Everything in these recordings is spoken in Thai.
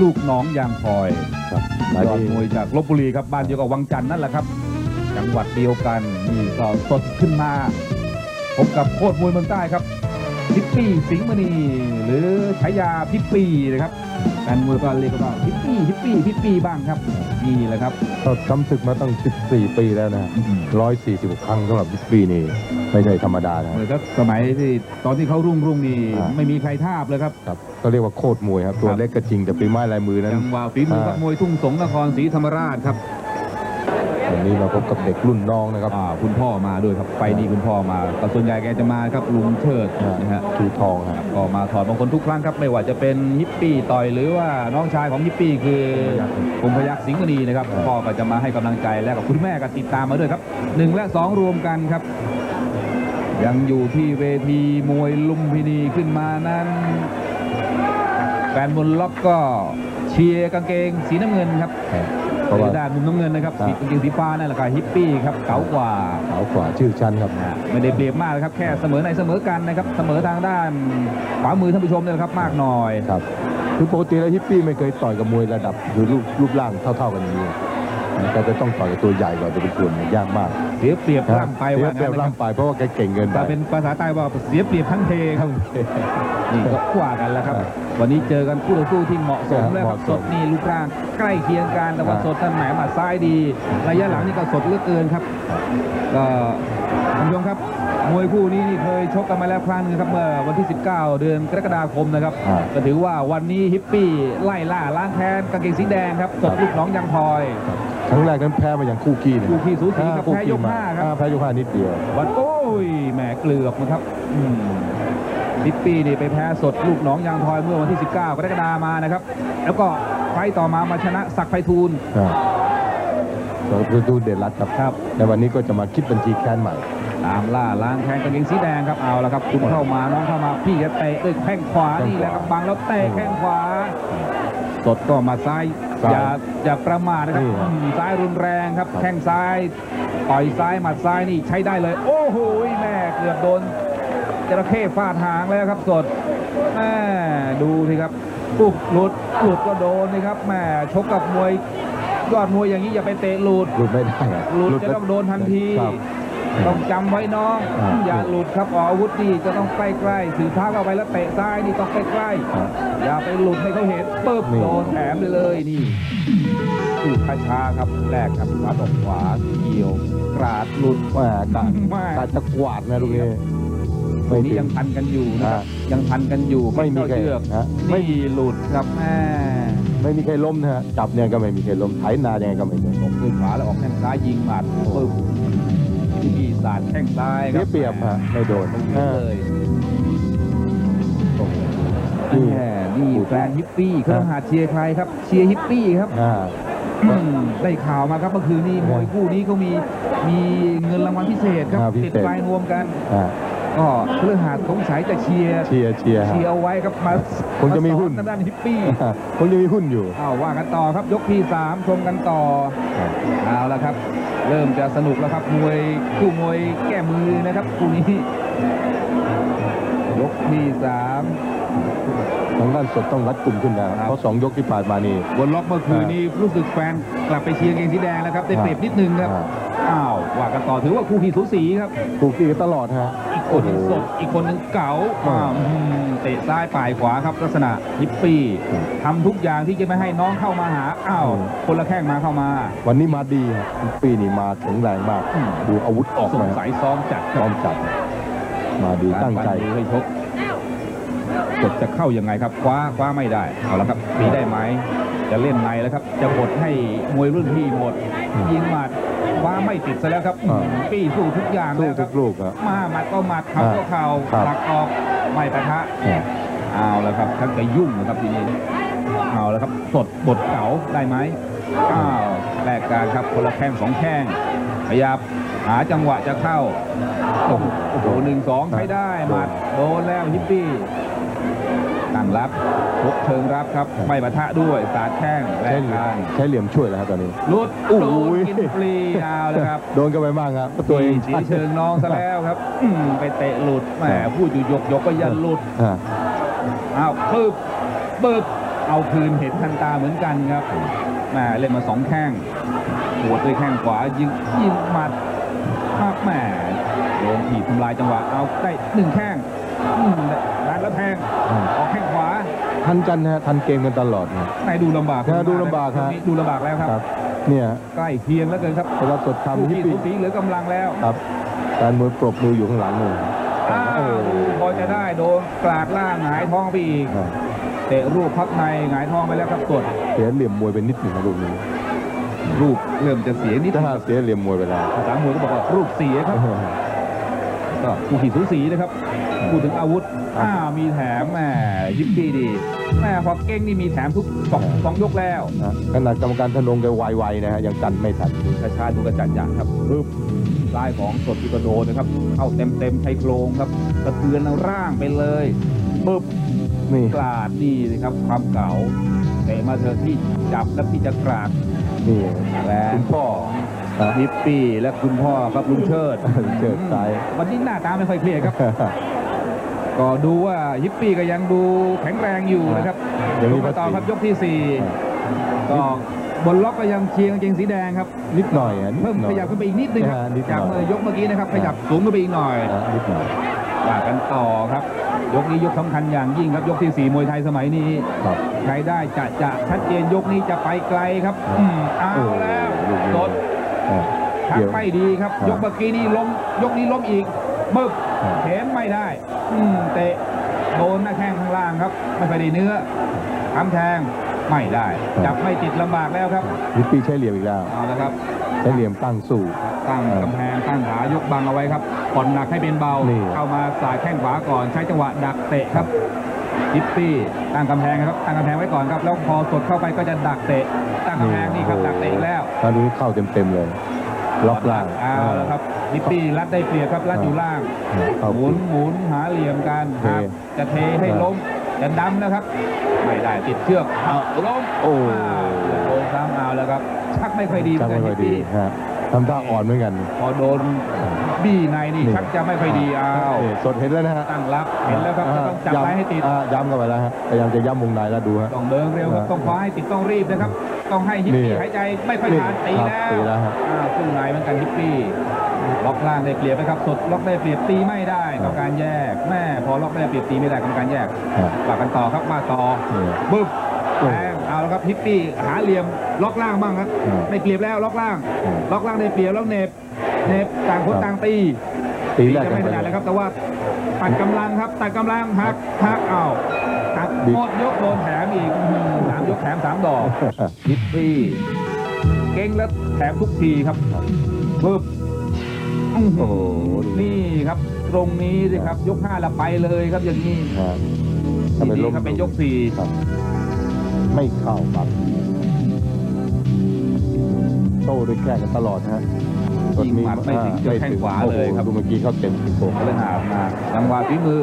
ลูกน้องยางพลอยครับยมาอดที่มวยจากลบบุรีครับบ้านเดียวกับวังจันทร์นั่นแหละครับ จังหวัดเดียวกันนี่ก็สดขึ้นมาพบกับโคตรมวยเมืองใต้ครับพิปปี้สิงห์มณีหรือฉายาพิปปี้นะครับ แฟนมวยก็เรียกว่าพิปปี้พิปปี้พิปปี้บ้างครับนี่แหละครับเขาทำศึกมาตั้ง 14 ปีแล้วนะ146ครั้งสำหรับบิ๊กปีนี่ไม่ใช่ธรรมดานะเหมือนกับสมัยที่ตอนที่เขารุ่งรุ่งๆนี่อ่า ไม่มีใครทาบเลยครับครับก็เรียกว่าโคตรมวยครับ ตัวครับเล็กก็จริงแต่ปีไม้ลายมือนั้น จังหวะฝีมือกับอ่ามมวยทุ่งสงนครศรีธรรมราชครับ วันนี้มาพบกับเด็กรุ่นน้องนะครับอ่าคุณพ่อมาด้วยครับไปดีคุณพ่อมาแต่ส่วนใหญ่แกจะมาครับลุงเชิดนะฮะชูทองครับก็มาถอดมงคลทุกครั้งครับไม่ว่าจะเป็นฮิปปี้ต่อยหรือว่าน้องชายของฮิปปี้คือคมพยักษ์สิงห์มณีนะครับครับพ่อก็จะมาให้กำลังใจและกับคุณแม่ก็ติดตามมาด้วยครับหนึ่งและสองรวมกันครับยังอยู่ที่เวทีมวยลุมพินีขึ้นมานั้นแฟนบนล็อกก็เชียร์กางเกงสีน้ำเงินครับครับ เพราะว่าด้านมุมน้ำเงินนะครับครับสีกางเกงสีฟ้านั่นแหละครับฮิปปี้ครับเก๋ากว่าขาวกว่าชื่อชั้นครับนะฮะไม่ได้เปรียบมากนะครับแค่เสมอในเสมอกันนะครับเสมอทางด้านขวามือท่านผู้ชมเนี่ยนะครับมากหน่อยครับคือปกติแล้วฮิปปี้ไม่เคยต่อยกับมวยระดับหรือรูปรูปร่างเท่า ๆกันอย่างนี้ แกจะต้องต่อยกับตัวใหญ่กว่าตัวเป็นส่วนยากมากเสียเปรียบร่างไปเสียว่าเปรีงั้ยนบนะคร่ารังบไปเพราะว่าแกเก่งเกินไป ถ้าเป็นภาษาใต้ว่าเสียเปรียบทั้งเทครับนี่ก็กว่ากันแล้วครับครับ วันนี้เจอกันคู่ต่อสู้ที่เหมาะสมครับแล้วครับเหสมาะสดมนี่รูปร่างใกล้เคียงกันแต่ว่าครับสดนั่นแหมหมัดซ้ายดี ระยะหลังนี่ก็สดเหลือเกินครับก็ท่านผู้ชมครับมวยคู่นี้นี่เคยชกกันมาแล้วครั้งหนึงครับเมื่อวันที่ 19 เดือนกรกฎาคมนะครับอ่าก็ถือว่าวันนี้ฮิปปี้ไล่ล่าล้างแค้นกางเกงสีแดงครับสดลูกน้องยังพลอยค รั้งแรกนั้นแพ้มาอย่างคู่ขี้นะคู่ขี้สูสีครับอ่าแพ้ยกมาห้าครับอ่แพ้ยกห้านิดเดียววันโอ้ยแหมเกลือกนะครับอืมฮิปปี้นี่ไปแพ้สดลูกน้องยางพลอยเมื่อวันที่ 19กรกฎามานะครับ แล้วก็ไฟต์ต่อมามาชนะศักดิ์ไพฑูรย์อ่าก็คือดูเด่นรัดครับครับในวันนี้ก็จะมาคิดบัญชีแค้นใหม่ ตามล่าล้างแค้นกางเกงสีแดงครับเอาละครับ คุณเข้ามาน้องเข้ามาพี่จะเตะด้วยแข้งขวาแข้งขวานี่แหละครับบังแล้วเตะแข้งขวา สดก็มาซ้าย ซ้ายอย่าอย่าประมาทนะครับนี่ครับ อืมซ้ายรุนแรงครับครับ แข้งซ้าย ต่อยซ้ายหมัดซ้ายนี่ใช้ได้เลย โอ้โหแม่เกือบโดนจระเข้ฟาดหางแล้วครับสดแม่ดูสิครับปุ๊บหลุดหลุดก็โดนนี่ครับแม่ชกกับมวยยอดมวยอย่างนี้อย่าไปเตะหลุด หลุดไม่ได้อะหลุดไปจะต้องโดนทันที ครับ ต้องจำไว้น้องอ่าอย่าหลุดครับออกอาวุธนี่จะต้องใกล้ๆถือเท้าเข้าไปแล้วเตะซ้ายนี่ต้องใกล้ครับๆอย่าไปหลุดให้เขาเห็นปึ๊บนี่โดนแถมเลยเลยนี่ถูกช้าๆครับแรกครับขวาตกขวาเกี่ยวกราดหลุดแหม่กาแม่การจะกวาดนะลูกนี้ตรงนี้ถึยังทันกันอยู่นะครับอ่ายังทันกันอยู่ไม่มีใครเข้าเชือกฮะไม่นี่หลุดครับแม่ไม่มีใครล้มนะฮะจับเนี่ยก็ไม่มีใครล้มไถนายังไงก็ไม่มีตบด้วยขวาแล้วออกแข้งซ้ายยิงหมัดปึ๊บ ที่สาดแข้งซ้ายคเสีรัยเปรียบฮะไม่โดนตรงเอนี้อเลยโอ้โหแหม่นี่แฟนฮิปปี้เครื่องหาเชียร์ใครครับ เชียร์ฮิปปี้ครับ อ่า อืมได้ข่าวมาครับเมื่อคืนนี้มวยคู่นี้เขามีมีเงินรางวัลพิเศษครับอ่าพิเศษ ติดปลายนวมกัน อ่าก็เครื่องหาสงสัยจะเชียร์เชียร์เชียร์ฮะ เชียร์เอาไว้ครับมาคงจะมีหุ้นาสอทางด้านฮิปปี้อ่าคงจะมีหุ้นอยู่เอาว่ากันต่อครับยกที่สามชมกันต่อครับเอาละครับ เริ่มจะสนุกแล้วครับมวยคู่มวยแก้มือนะครับคู่นี้ ยกที่สามทางด้านสดต้องรัดกลุ่มขึ้นแล้วครับเพราะสองยกที่ผ่านมานี่บนล็อกเมื่อคืนนี้รู้สึกแฟนกลับไปเชียร์เกงสีแดงแล้วครับได้เปรียบนิดนึงครับอ่าอ้าวว่ากันต่อถือว่าคู่ขี้สูสีครับถูกตีกันตลอดฮะ อีกคนหนึงสดอีกคนหนึงเก๋าอ่าอ้าวอืมเตะซ้ายป่ายขวาครับลักษณะฮิปปี้อืมทำทุกอย่างที่จะไม่ให้น้องเข้ามาหาอ้าวอืมคนละแข้งมาเข้ามา วันนี้มาดีฮะปีนี่มาแข็งแรงมาก อืม ดูอาวุธออกสงมาสัยซ้อมจัดคพร้รัอบมจัด มาดีตั้งใจ การปั้นมือให้ชกกดจะเข้ายังไงครับคว้าคว้าไม่ได้เอาละครับตีได้ไหมจะเล่นในแล้วครับ จะกดให้มวยรุ่นพี่หมดอืมยิงหมัด คว้าไม่ติดซะแล้วครับอ่าปี้สู้ทุกอย่างสู้แล้วคทุรับกลูกอะมาหมัดก็หมัดเข่าก็เข่าครับ หลักออกไม่ปะทะ อ่า เอาแล้วครับทั้งจะยุ่งนะครับทีนี้เอาแล้วครับสดบทเก๋าได้ไหมอ้าวแลกการครับคนละแข้งสองแข้งพยายามหาจังหวะจะเข้าโอ้โหโอ้โหหนึ่งสองใช้ได้หมัดโดนแล้วฮิปปี้ตั้ง รับพกเชิงรับครับไม่ปะทะด้วยสาดแข้งแลใช้กเหลี่ยกามรใช้เหลี่ยมช่วยแล้วครับตอนนี้ ลุดโอ้โดโหนกินฟรีเอาแล้วครับ โดนกันไปบ้างครับตัวเองสีเชิงน้องซะแล้วครับอืมไปเตะหลุดแหมพูดอยู่ยกยกก็ยันหลุดอ่าอ้าวปึ๊บปึ๊บเอาคืนเห็นทันตาเหมือนกันครับแหมเล่นมาสองแข้งหัวดด้วยแข้งขวายิงยิงหมัดมากแหมโดนถีบทำลายจังหวะเอาได้หนึ่งแข้งอืมร้าน แล้วแทงอืมออกแข้งขวา ทันกันนะฮะทันเกมกันตลอดนะไหนดูลำบากฮะดูลำบากฮะดูลำบากแล้วครับครับ เนี่ยใกล้เคียงแล้วเกินครับเพราะว่าสดคู่ทำฮิที่ปสูปี้สีเหลือกำลังแล้วครับการมวยปรบมืออยู่ข้างหลังเลยอ้าโอ้วพอจะได้โดนกลาดล่างหงายท้องไปอีกครับเตะรูปพับในหงายท้องไปแล้วครับตรวจเสียเหลี่ยมมวยไปนิดหนึ่งนะลูกนี้รูปเริ่มจะเสียนิดถ้าเสียเหลี่ยมมวยไปแล้วภาษามวยก็บอกว่ารูปเสียครับ ก็คู่ขี่สูสีนะครับพูดถึงอาวุธอ้าวมีแถมแหมยิบดีดีแหมพอเก้งนี่มีแถมทุกสองสองยกแล้วนะขนาดกรรมการธนงแกไวๆนะฮะยังกันไม่ทันช้าๆดูกระจัดจัดครับปึ๊บซ้ายของสดที่กระโดดนะครับ เข้าเต็มเต็มๆชายโครงครับกระเทือนร่างไปเลยปึ๊บนี่กลาดนี่นะครับความเก่าเตะมาเถอะที่จับและที่จะกราดนี่และคุณพ่อนะ ฮิปปี้และคุณพ่อครับลุงเชิดเชิดซ้ายวันนี้หน้าตาไม่ค่อยเครียดครับ ก็ดูว่าฮิปปี้ก็ยังดูแข็งแรงอยู่นะครับยังดูมีมาต่อครับภาษียกที่สี่ก็บนล็อกก็ยังเชียร์กางเกงสีแดงครับนิดหน่อยอะนิดเพิ่มหน่อขยยับขึ้นไปอีกนิดนึงครับอ่านิดหน่อยจากเมื่อยกเมื่อกี้นะครับขยับสูงขึ้นไปอีกหน่อยนะนิดหน่อยว่ากันต่อครับ ยกนี้ยกสำคัญอย่างยิ่งครับยกที่สี่มวยไทยสมัยนี้ครับใครได้จะจะชัดเจนยกนี้จะไปไกลครับครับอืมเอาโอ้แล้วลูกนี้โดนอะ ชักเดี๋ยวไม่ดีครับครับ ยกเมื่อกี้นี่ล้มยกนี้ล้มอีกมึกครับเข็นไม่ได้ อืมเตะโดนหน้าแข้งข้างล่างครับ ไม่ค่อยได้เนื้อทำแทงไม่ได้ จับไม่ติดลำบากแล้วครับฮิปปี้ใช้เหลี่ยมอีกแล้วเอาละครับใช้เหลี่ยมตั้งสู้ตั้งกำแพงตั้งขายกบังเอาไว้ครับผ่อนหนักให้เป็นเบานี่เข้ามาสายแข้งขวาก่อนใช้จังหวะดักเตะครับ ฮิปปี้ตั้งกำแพงครับตั้งกำแพงไว้ก่อนครับ แล้วพอสดเข้าไปก็จะดักเตะตั้งกำแพงนี่ครับดักเตะอีกแล้วตอนนี้เข้าเต็มๆเลยล็อกล่างเอาแล้วครับฮิปปี้รัดได้เปรียบครับรัดอยู่ล่างเข้าหมุนหมุนหาเหลี่ยมกันเทครับจะเทให้ล้มจะดำนะครับ ไม่ได้ติดเชือกเอาล้มโอ้าวโดนซ้ำเอาแล้วครับชักไม่ค่อยดีเหมืชัอกนกันไม่ค่ฮิอยปดีปี้ฮะ ทำท่าอ่อนเหมือนกัน พอโดนบี้ในนี่นี่ ชักจะไม่ค่อยดีเอานี่สดเห็นแล้วนะฮะตั้งรับเห็นแล้วครับจะต้องจับย้ำไว้ให้ติด อ่าย้ำเข้าไปแล้วฮะพยายามจะย้ำวงในแล้วดูฮะ ต้องเดินเร็วครับอ่าต้องคว้าให้ติดต้องรีบนะครับ ต้องให้ฮิปปี้นี่หายใจไม่ค่อยทานตีครับแล้วตีแล้วฮะ อ่าสู้ในเหมือนกันฮิปปี้ล็อกล่างได้เปรียบนะครับสดล็อกได้เปรียบตีไม่ได้กรรมการแยกแม่พอล็อกได้เปรียบตีไม่ได้กรรมการแยกฮะ ปากกันต่อครับมาต่อนี่บึ้บโอ้แทง เอาละครับฮิปปี้หาเหลี่ยมล็อกล่างบ้างครับอืมได้เปรียบแล้วล็อกล่างอืมล็อกล่างได้เปรียบแล้วเหน็บเหน็บต่างคนครับต่างตีตีแรกจะกันไม่ไปถนัดเลเลยยครับ แต่ว่าตัดกำลังครับตัดกำลังหักหักเอาตัดบิ๊กหมดยกโดนแถมอีกอื้อหือสามยกแถมสามดอกฮิปปี้เก่งแล้วแถมทุกทีครับบึ้บอื้อหืโอ้โหนี่ครับ ตรงนี้สิครับ ยกห้าละไปเลยครับอย่างนี้ฮะถ้าเป็นดีล้มๆครับเป็นยกสี่ครับ ไม่เข้าครับโต้ด้วยแข้งกันตลอดฮะยิงหมัดไม่ถึงจะแข้งขวาเลยครับโอ้โหดูเมื่อกี้เขาเต็มที่โกงก็เลยหามาจังหวะฝีมือ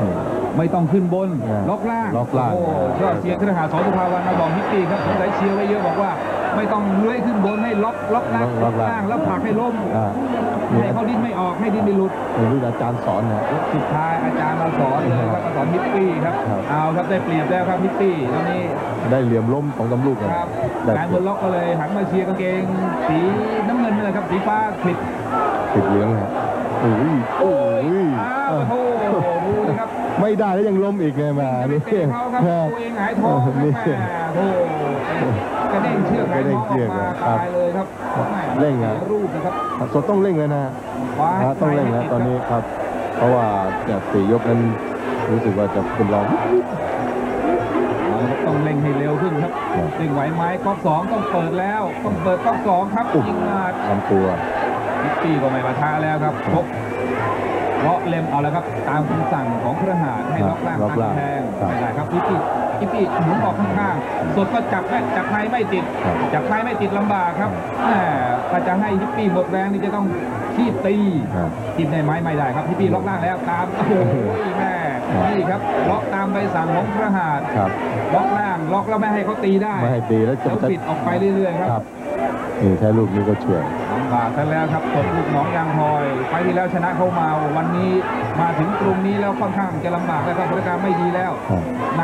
อืมไม่ต้องขึ้นบนอ่าล็อกล่างล็อกล่างโอ้ยอดเชียร์ครหาสอนสุภาวันมาบอกฮิปปี้ครับสงสัยเชียร์ไว้เยอะบอกว่า ไม่ต้องเลื้อยขึ้นบนให้ล็อกล็อกล่างล็อกล่างแล้วผลักให้ล้มอ่านี่ ให้เขาดิ้นไม่ออกให้ดิ้นไม่หลุดเป็นรุ่นอาจารย์สอนนะสุดท้ายอาจารย์มาสอนเลยครับมาสอนฮิปปี้ครับครับเอาครับได้เปรียบแล้วครับฮิปปี้ตอนนี้ได้เหลี่ยมล้มของตำลูกนะครับได้การบนล็อกก็เลยหันมาเชียร์กางเกง สีน้ำเงินนี่แหละครับสีฟ้าคลิปติดเหลืองฮะโอ้ยโอ้ยอ้าวโอ้โหดูสิครับ ไม่ได้แล้วยังล้มอีกไงมาไม่นี่เตะเขาครับตัวเองหงายท้องครับนี่แม่โธ่กระเด้งเชือกหงายท้องออกมาตายเลยครับแม่เร่งอะสียรูปนะครับสดต้องเร่งเลยนะขวาฮะต้องเร่งนะตอนนี้ครับ เพราะว่าจากสี่ยกนั้นรู้สึกว่าจะเป็นรองเอาละครับต้องเร่งให้เร็วขึ้นครับครับเร่งไหวไหมก๊อกสองต้องเปิดแล้ว ต้องเปิดก๊อกสองครับอุ๊ยยิงมาลำตัวพิตตี้ก็ไม่มาท้าแล้วครับชก เพราะเล็มเอาแล้วครับตามคำสั่งของเครือหาดให้ล็อกล่างล็อกตั้งล่างแทงครับไม่ได้ครับพิตตี้พิตตี้หมุนออกข้างๆสดก็จับไม่จับในไม่ติดครับจับในไม่ติดลำบากครับแหมถ้าจะให้ฮิปปี้หมดแรงนี่จะต้องขีบตีครับขีบในไม้ไม่ได้ครับฮิปปี้ล็อกล่างแล้วตามโอ้โหแม่นี่ครับล็อกตามใบสั่งของเครือหาดครับล็อกล่างล็อกแล้วไม่ให้เขาตีได้ไม่ให้ตีแล้วจะแล้วปิดออกไปเรื่อยๆคครัรับบนี่ใช้ลูกนี้ก็ช่วยลำ บากกันแล้วครับสดลูกหน้องยางพลอยไปที่แล้วชนะเขามาวันนี้มาถึงตรงนี้แล้วค่อนข้างจะลำบากแล้วครับบริการไม่ดีแล้วครับใน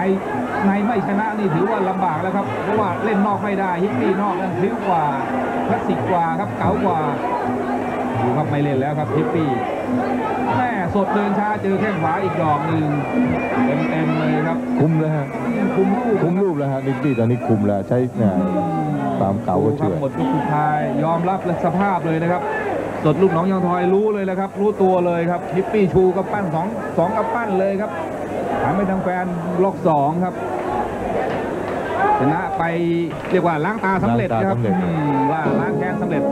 ในไม่ชนะนี่ถือว่าลำบากแล้วครับเพราะว่าเล่นนอกไม่ได้ฮิปปี้นอกนั้นพลิ้วกว่าคลาสสิกกว่าครับเก๋ากว่าดูครับไม่เล่นแล้วครับฮิปปี้แม่สดเดินช้าเจอแข้งขวาอีกดอกหนึ่งเต็มเต็มๆเลยครับ คุมแล้วฮะ คุมลูกคุมรูปแล้วฮะนิกกี้ตอนนี้คุมแล้วใช้เนี่ย ความเก่าก็ดูครัช่บวยหมดยุคสุดท้ายยอมรับสภาพเลยนะครับสดลูกน้องยองทอยรู้เลยนะครับ รู้ตัวเลยครับฮิปปี้ชูกับปั้นสองสองกับปั้นเลยครับถามไปทางแฟนล็อกสองครับชนะไปเรียกว่าล้างตาสำเร็จนะครับล้างตาสำเร็จอืมว่าล้างแค้นสำเร็จ